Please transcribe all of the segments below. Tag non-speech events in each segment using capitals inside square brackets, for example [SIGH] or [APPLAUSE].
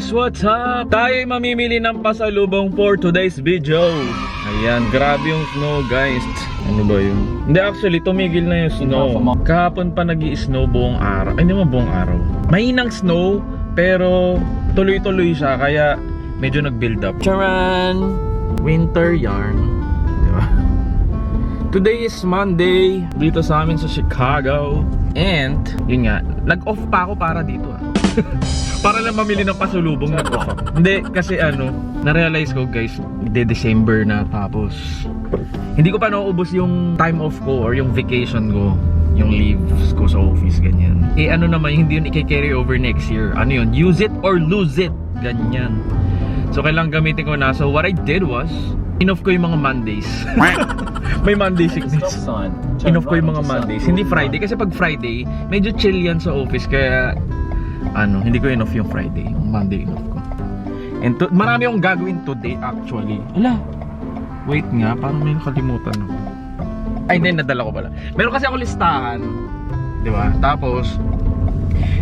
guys, what's up? Tayo ay mamimili ng pasalubong for today's video. Ayan, grabe yung snow guys. Ano ba yun? Hindi actually, tumigil na yung snow. Kahapon pa nag snow buong araw. Ay, hindi mo buong araw. Mahinang snow, pero tuloy-tuloy siya. Kaya medyo nag-build up. Charan! Winter yarn. Diba? Today is Monday dito sa amin sa Chicago. And, yun nga, nag-off pa ako para dito ah. [LAUGHS] para lang mamili ng pasulubong nag-off ako. [LAUGHS] Hindi, kasi ano, na-realize ko guys, de December na tapos hindi ko pa nauubos yung time off ko or yung vacation ko yung leaves ko sa office, ganyan. Eh ano naman, hindi yun i-carry over next year. Ano yun, use it or lose it. Ganyan. So kailangan gamitin ko na. So what I did was, in-off ko yung mga Mondays. [LAUGHS] May Monday sickness. sign. In-off ko yung mga Mondays. Hindi Friday. Kasi pag Friday, medyo chill yan sa office. Kaya, ano, hindi ko in-off yung Friday. Yung Monday in-off ko. And to, marami akong gagawin today actually. Ala, wait nga, parang may nakalimutan ako. Ay, hindi, nadala ko pala. Meron kasi ako listahan. Di ba? Tapos,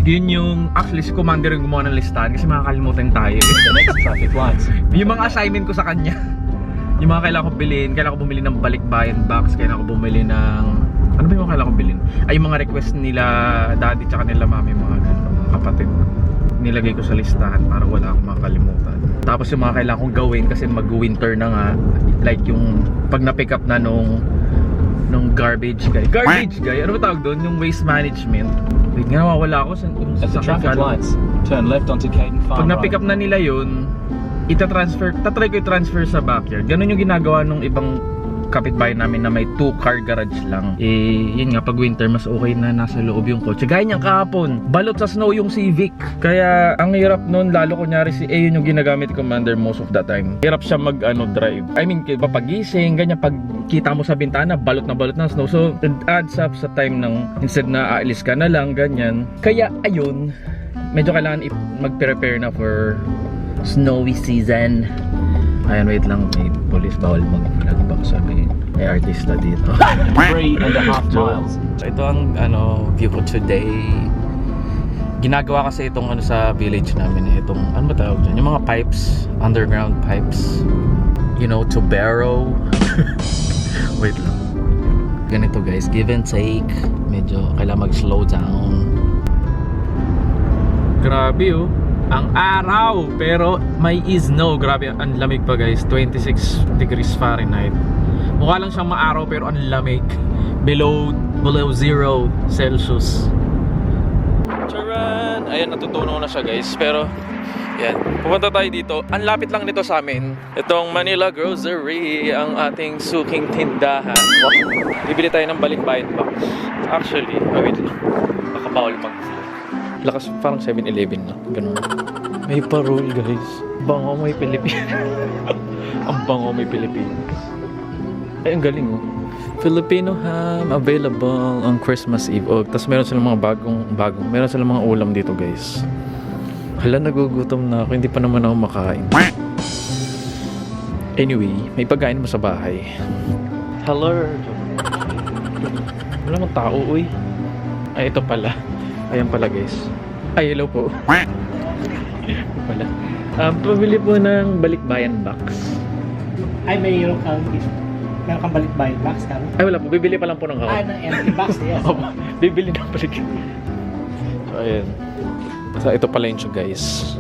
yun yung, actually si Commander yung gumawa ng listahan kasi makakalimutan tayo. eh. The next traffic lights. yung mga assignment ko sa kanya. [LAUGHS] yung mga kailangan ko bilhin, kailangan ko bumili ng balikbayan box, kailangan ko bumili ng ano ba yung kailangan ko bilhin? Ay yung mga request nila daddy tsaka nila mami mga kapatid. Nilagay ko sa listahan para wala akong makalimutan. Tapos yung mga kailangan kong gawin kasi mag-winter na nga, like yung pag na-pick up na nung nung garbage guy. Garbage guy? Ano ba tawag doon? Yung waste management. Wait nga, nawawala ako sa, the sasakyan traffic lights, turn left onto Caden Farm. pag na-pick up na nila yun, ita-transfer, tatry ko i-transfer sa backyard. Ganun yung ginagawa nung ibang kapitbahay namin na may two car garage lang. Eh, yun nga, pag winter, mas okay na nasa loob yung kotse. Gaya niyang kahapon, balot sa snow yung Civic. Kaya, ang hirap nun, lalo kunyari si A, yun yung ginagamit Commander most of the time. Hirap siya mag, ano, drive. I mean, iba pagising, ganyan, pag kita mo sa bintana, balot na balot ng snow. So, it adds up sa time ng, instead na aalis ka na lang, ganyan. Kaya, ayun, medyo kailangan mag-prepare na for snowy season. Ayan, wait lang. May police bawal mag-vlog baka sabihin. May artista dito. [LAUGHS] Three and a half miles. So, ito ang ano, view ko today. Ginagawa kasi itong ano sa village namin eh. Itong, ano ba tawag dyan? Yung mga pipes, underground pipes. You know, to barrow. [LAUGHS] wait lang. Ganito guys, give and take. Medyo kailangan mag-slow down. Grabe oh. Ang araw, pero may snow. Grabe, ang lamig pa guys. 26 degrees Fahrenheit. Mukha lang siyang maaraw pero ang lamig. Below, below zero Celsius. Charan! Ayan, natutunan ko na siya guys. Pero, yan. Pupunta tayo dito. Ang lapit lang nito sa amin. Itong Manila Grocery, ang ating suking tindahan. Wow. Bibili tayo ng balikbayan box. Actually, oh, wait lang. Baka bawal mag Lakas parang 7-Eleven na. Ganun. May parole guys. Bango may Pilipinas. [LAUGHS] ang bango may Pilipinas. Ay, ang galing oh. Filipino ham available on Christmas Eve. Oh, tapos meron silang mga bagong bagong. Meron silang mga ulam dito, guys. Hala, nagugutom na ako. Hindi pa naman ako makain. Anyway, may pagkain mo sa bahay. Hello. Wala mang tao, uy. Ay, ito pala. Ayan pala, guys. Ay, hello po. Pala. Um, pabili po ng balikbayan box. Ay, mayroon kang meron kang balikbayan box ka? Ay, wala po. Bibili pa lang po ng Ah, kahon. ng empty box, [LAUGHS] yes. Opo, bibili ng balik. So, ayan. So, ito pala yung siya, guys.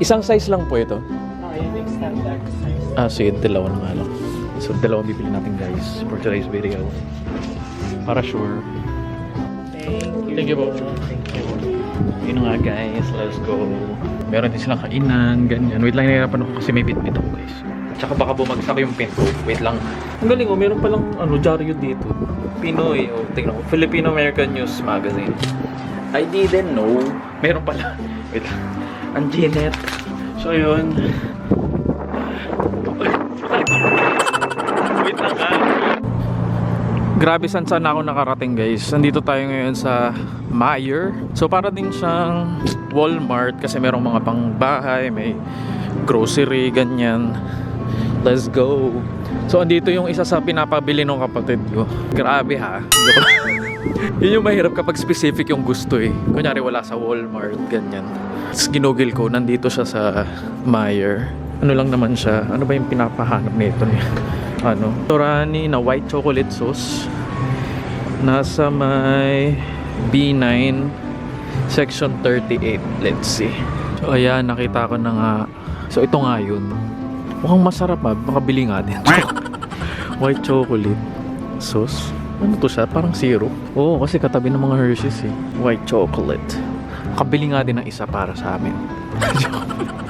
Isang size lang po ito. Ah, yun yung standard size. Ah, sige, dalawa na nga lang. So, dalawa bibili natin, guys, for today's video. Para sure. Thank you. Thank you po. Thank you. Yun nga, guys. Let's go. Meron din silang kainan, ganyan. Wait lang, nahirapan ako kasi may bit-bit ako, guys. Tsaka baka bumagsak yung pin ko. Wait lang. Ang galing, oh. Meron palang, ano, dyaryo dito. Pinoy, oh. Tingnan ko. Filipino-American News Magazine. I didn't know. Meron pala. [LAUGHS] Wait lang. Ang Janet. So, yun. Grabe saan saan ako nakarating guys. Nandito tayo ngayon sa Meijer. So para din siyang Walmart kasi merong mga pangbahay, may grocery, ganyan. Let's go. So andito yung isa sa pinapabili ng kapatid ko. Grabe ha. [LAUGHS] Yun yung mahirap kapag specific yung gusto eh. Kunyari wala sa Walmart, ganyan. Tapos ginugil ko, nandito siya sa Meyer. Ano lang naman siya, ano ba yung pinapahanap nito? [LAUGHS] Ano? Torani na white chocolate sauce. Nasa may B9 section 38. Let's see. So ayan, nakita ko na nga. So ito nga yun. Mukhang masarap ah. Baka bili nga din. [LAUGHS] white chocolate sauce. Ano to siya? Parang syrup. Oo, kasi katabi ng mga Hershey's eh. White chocolate. Kabili nga din ng isa para sa amin. [LAUGHS]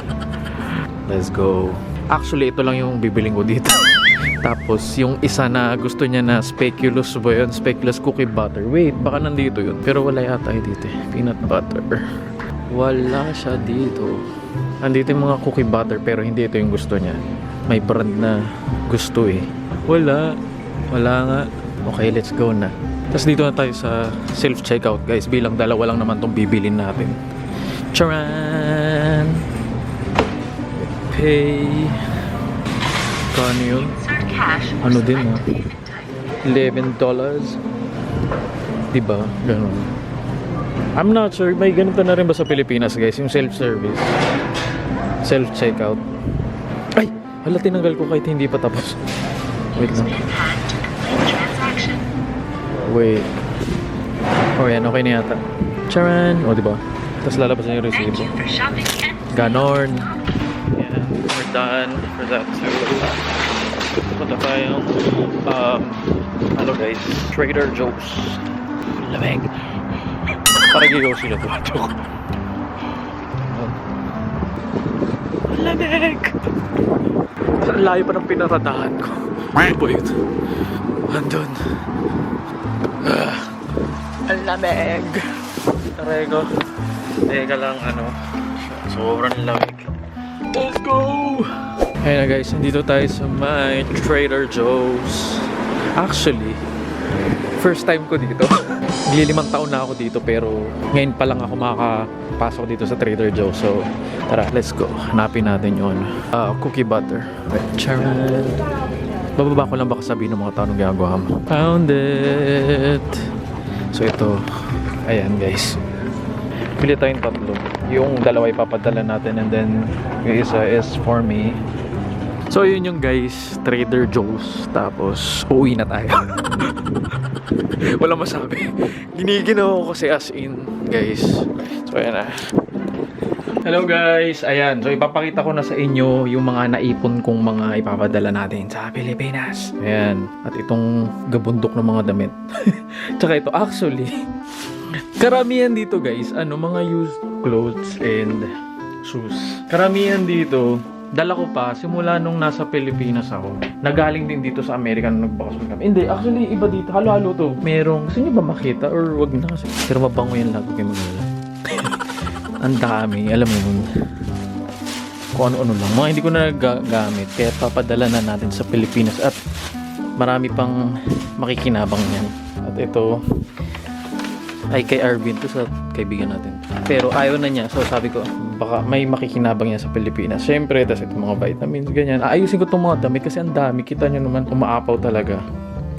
Let's go. Actually, ito lang yung bibiling ko dito. [LAUGHS] Tapos, yung isa na gusto niya na speculous ba yun? Speculous cookie butter. Wait, baka nandito yun. Pero wala yata yun dito eh. Peanut butter. Wala siya dito. Nandito yung mga cookie butter pero hindi ito yung gusto niya. May brand na gusto eh. Wala. Wala nga. Okay, let's go na. Tapos dito na tayo sa self-checkout guys. Bilang dalawa lang naman tong bibilin natin. Charan! Pay. Kano yun? Ano din ha? 11 dollars. Diba? Ganun. I'm not sure. May ganito na rin ba sa Pilipinas guys? Yung self-service. Self-checkout. Ay! Hala, tinanggal ko kahit hindi pa tapos. Wait lang. Wait. Oh, yan. Okay na yata. Charan! O, diba? Tapos lalabas na yung resibo. Ganon. Yan. Done for that too. Punta tayong um, ano guys, Trader Joe's. Lamig. Paragigaw sila to. Joke. Lamig! Layo pa ng pinaradahan ko. Ano ba yun? Andun. Ah, ang lamig! Tarego. Teka lang, ano. Sobrang lamig. Let's go! Ayun na guys, nandito tayo sa my Trader Joe's. Actually, first time ko dito. [LAUGHS] Naglilimang taon na ako dito pero ngayon pa lang ako makakapasok dito sa Trader Joe's. So, tara, let's go. Hanapin natin yon Ah, cookie butter. Charan. Bababa ko lang baka sabihin ng mga tao nung ginagawa mo. Found it! So ito, ayan guys. Pili tayong tatlo. Yung dalawa ipapadala natin and then yung isa is for me. So yun yung guys, Trader Joe's. Tapos uuwi na tayo. [LAUGHS] Wala masabi. Giniginaw ko kasi as in, guys. So ayan na. Hello guys! Ayan, so ipapakita ko na sa inyo yung mga naipon kong mga ipapadala natin sa Pilipinas. Ayan, at itong gabundok ng mga damit. [LAUGHS] Tsaka ito, actually, karamihan dito guys, ano, mga used clothes and shoes. Karamihan dito, dala ko pa simula nung nasa Pilipinas ako. Nagaling din dito sa Amerika nung nagbakasyon kami. Hindi, actually, iba dito. Halo-halo to. Merong, gusto nyo ba makita? Or wag na kasi. Pero mabango yan lahat. Kayo mag-alala. [LAUGHS] Ang dami, alam mo yun. Kung ano-ano lang. Mga hindi ko na nagagamit. Kaya papadala na natin sa Pilipinas. At marami pang makikinabang yan. At ito, ay kay Arvin to sa kaibigan natin. Pero ayaw na niya. So sabi ko, baka may makikinabang niya sa Pilipinas. Siyempre, tas ito mga vitamins, ganyan. Aayusin ko itong mga damit kasi ang dami. Kita nyo naman, umaapaw talaga.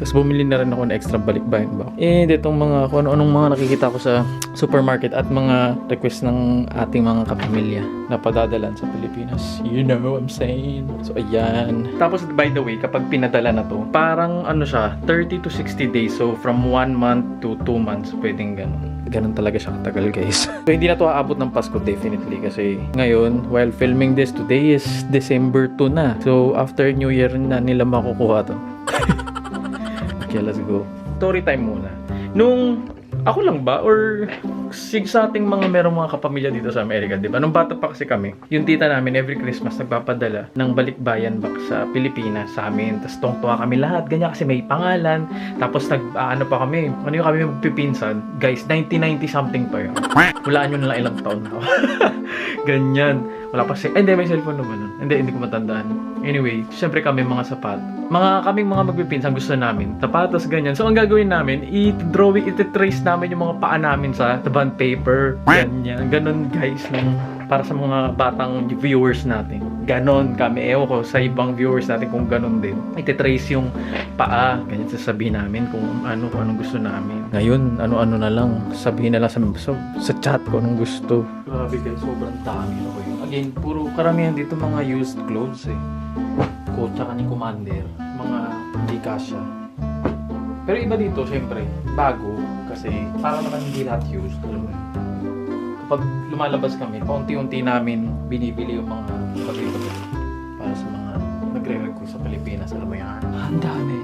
Tapos bumili na rin ako ng extra balikbayan ba. And itong mga kung ano-anong mga nakikita ko sa supermarket at mga request ng ating mga kapamilya na padadalan sa Pilipinas. You know what I'm saying? So ayan. Tapos by the way, kapag pinadala na to, parang ano siya, 30 to 60 days. So from 1 month to 2 months, pwedeng ganun. Ganun talaga siya katagal guys. [LAUGHS] so hindi na to aabot ng Pasko definitely kasi ngayon, while filming this, today is December 2 na. So after New Year na nila makukuha to. [LAUGHS] Okay, let's go. Story time muna. Nung ako lang ba or sig sa ating mga merong mga kapamilya dito sa Amerika, 'di ba? Nung bata pa kasi kami, yung tita namin every Christmas nagpapadala ng balikbayan back sa Pilipinas sa amin. Tapos tungtuwa kami lahat, ganyan kasi may pangalan. Tapos nag ah, ano pa kami, ano yung kami magpipinsan? Guys, 1990 something pa yun. Walaan nyo na lang ilang taon na [LAUGHS] ganyan. Wala pa si... Eh, hindi, may cellphone naman nun. Hindi, hindi ko matandaan. Anyway, syempre kami mga sapat. Mga kaming mga magpipinsan gusto namin. Sapatos, ganyan. So, ang gagawin namin, i-drawing, i-trace namin yung mga paa namin sa bond paper. Ganyan. Ganon, guys, nung para sa mga batang viewers natin. Ganon kami. Ewan ko sa ibang viewers natin kung ganon din. Ititrace yung paa. Ganyan sasabihin namin kung ano, kung anong gusto namin. Ngayon, ano-ano na lang. Sabihin na lang sa, sa, sa chat ko anong gusto. Grabe guys, sobrang dami na ko yun. Again, puro karamihan dito mga used clothes eh. Coat tsaka ni Commander. Mga hindi kasya. Pero iba dito, syempre, bago. Kasi para naman hindi lahat used. Alam Kapag lumalabas kami, paunti-unti namin binibili yung mga bagay-bagay para sa mga nagre-recruit sa Pilipinas. Alam mo yan. Ang dami.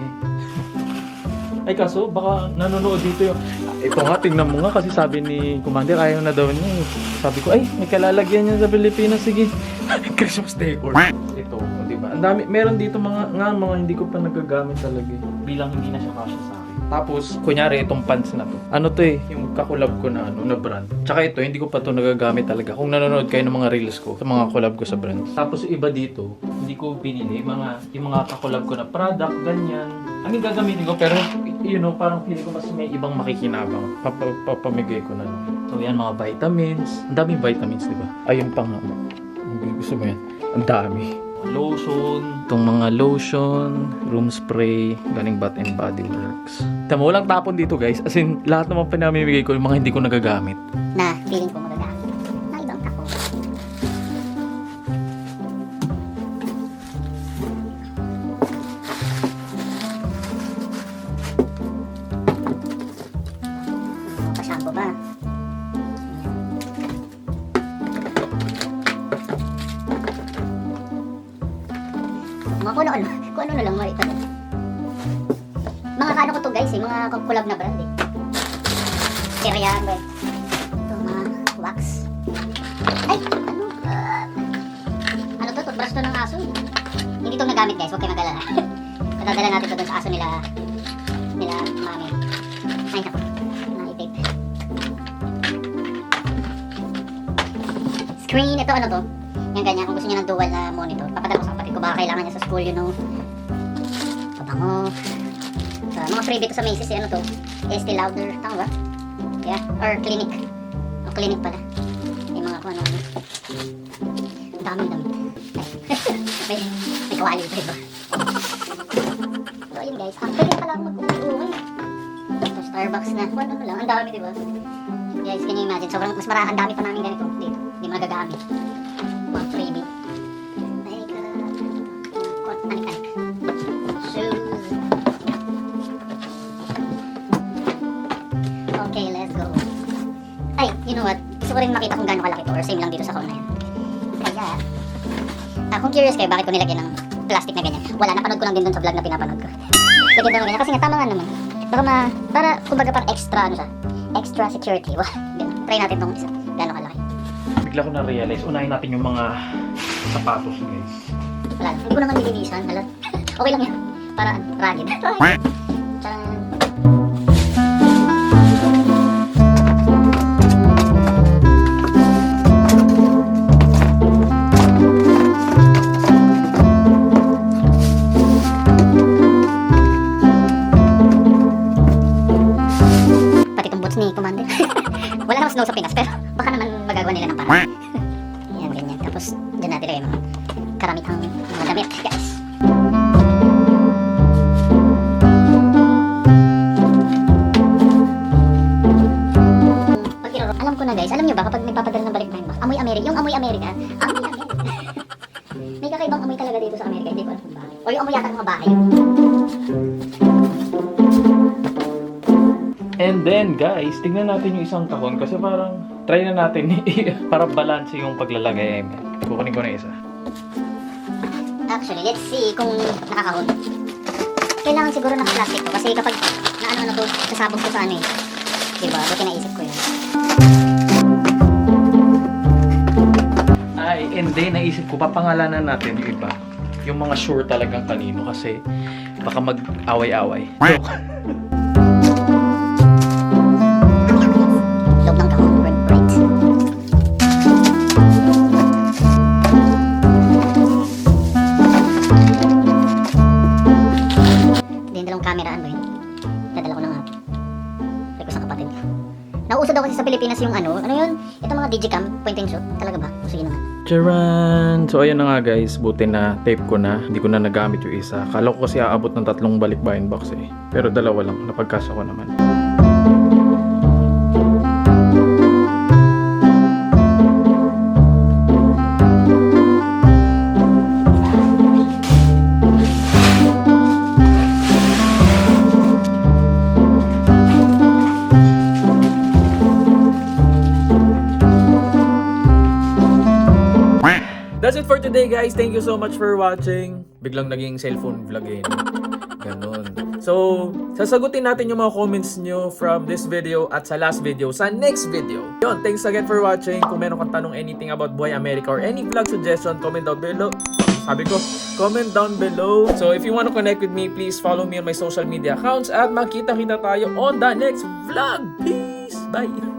Ay kaso, baka nanonood dito yung... Ito nga, tingnan mo nga kasi sabi ni Commander, ayaw na daw niya. eh. Sabi ko, ay, may kalalagyan niya sa Pilipinas. Sige, [LAUGHS] Christmas decor. Ito, di ba? Ang dami, meron dito mga, nga, mga hindi ko pa nagagamit talaga. eh. Bilang hindi na siya kasya sa. Tapos, kunyari, itong pants na to. Ano to eh, yung kakulab ko na, ano, na brand. Tsaka ito, hindi ko pa to nagagamit talaga. Kung nanonood kayo ng mga reels ko, sa mga collab ko sa brands. Tapos, iba dito, hindi ko binili. Mga, yung mga kakulab ko na product, ganyan. Ano yung gagamitin ko, pero, you know, parang feeling ko mas may ibang makikinabang. Papa, papamigay ko na. So, yan, mga vitamins. Ang daming vitamins, di ba? Ayun pa nga. Ang gusto mo yan. Ang dami. Lotion. Itong mga lotion, room spray, galing Bath and Body Works. Tama, walang tapon dito guys. As in, lahat naman pinamimigay ko, yung mga hindi ko nagagamit. na feeling ko magagamit na ibang tako. Pa-shampoo ba? Mga kung ano-ano, kung ano na lang mali pa din. Mga kano ko to guys eh, mga collab na brand eh. Kirayan, ba? Ito, mga wax. Ay, ano? ah, ano to? Toothbrush to ng aso. eh. Hindi to nagamit guys, huwag kayo mag-alala. [LAUGHS] Nadadala natin to doon sa aso nila, nila mami. Ay, naku. Na-tape. Screen, ito ano to? Yan ganyan, kung gusto niyo ng dual na monitor. Papadala ko sa baka kailangan niya sa school, you know. Pabango. Sa mga freebie to sa Macy's, eh, ano to? ST Louder, tama ba? Yeah, or clinic. O clinic pala. May mga kung ano. Ang daming damit. [LAUGHS] may, may kawali pa iba. So ayun guys, actually pala ako mag-uwi. Ito Starbucks na. Kung ano lang, ang dami diba? Guys, can you imagine? Sobrang mas marami, ang dami pa namin ganito dito. Hindi mo nagagamit. Mga freebie. Ko rin makita kung gaano kalaki to or same lang dito sa kauna yan. Kaya, ah, kung curious kayo bakit ko nilagyan ng plastic na ganyan, wala, napanood ko lang din dun sa vlog na pinapanood ko. Lagyan daw ng ganyan kasi nga tama nga naman. Baka ma, para, kumbaga parang extra, ano siya, extra security. [LAUGHS] Wah, ganun. Try natin tong isa. Gaano kalaki. Bigla ko na-realize, unahin natin yung mga sapatos guys. Wala, hindi ko naman nilinisan. Hala. [LAUGHS] okay lang yan. Para, rugged. [LAUGHS] Boots ni Commander. Wala namang snow sa Pinas, pero baka naman magagawa nila ng parang. [LAUGHS] Yan, ganyan. Tapos, dyan natin lagay mga karamihang mga damit, guys, tignan natin yung isang kahon kasi parang try na natin [LAUGHS] para balance yung paglalagay. Kukunin ko na isa. Actually, let's see kung nakakahon. Kailangan siguro ng plastic to kasi kapag naano-ano to, kasabog to sa ano eh. Diba? Buti naisip ko yun. Ay, and then naisip ko, papangalanan natin yung iba. Yung mga sure talagang kanino kasi baka mag-away-away. Joke. [LAUGHS] Pilipinas yung ano, ano yun? Ito mga digicam, point and shoot. Talaga ba? O, sige na nga. Charan! So ayan na nga guys, buti na tape ko na. Hindi ko na nagamit yung isa. Kala ko kasi aabot ng tatlong balikbayan box eh. Pero dalawa lang, napagkasa ko naman. Today guys. Thank you so much for watching. Biglang naging cellphone vlog eh. no? Ganon. So, sasagutin natin yung mga comments nyo from this video at sa last video sa next video. Yun, thanks again for watching. Kung meron kang tanong anything about Buhay America or any vlog suggestion, comment down below. Sabi ko, comment down below. So, if you want to connect with me, please follow me on my social media accounts at makita-kita tayo on the next vlog. Peace! Bye!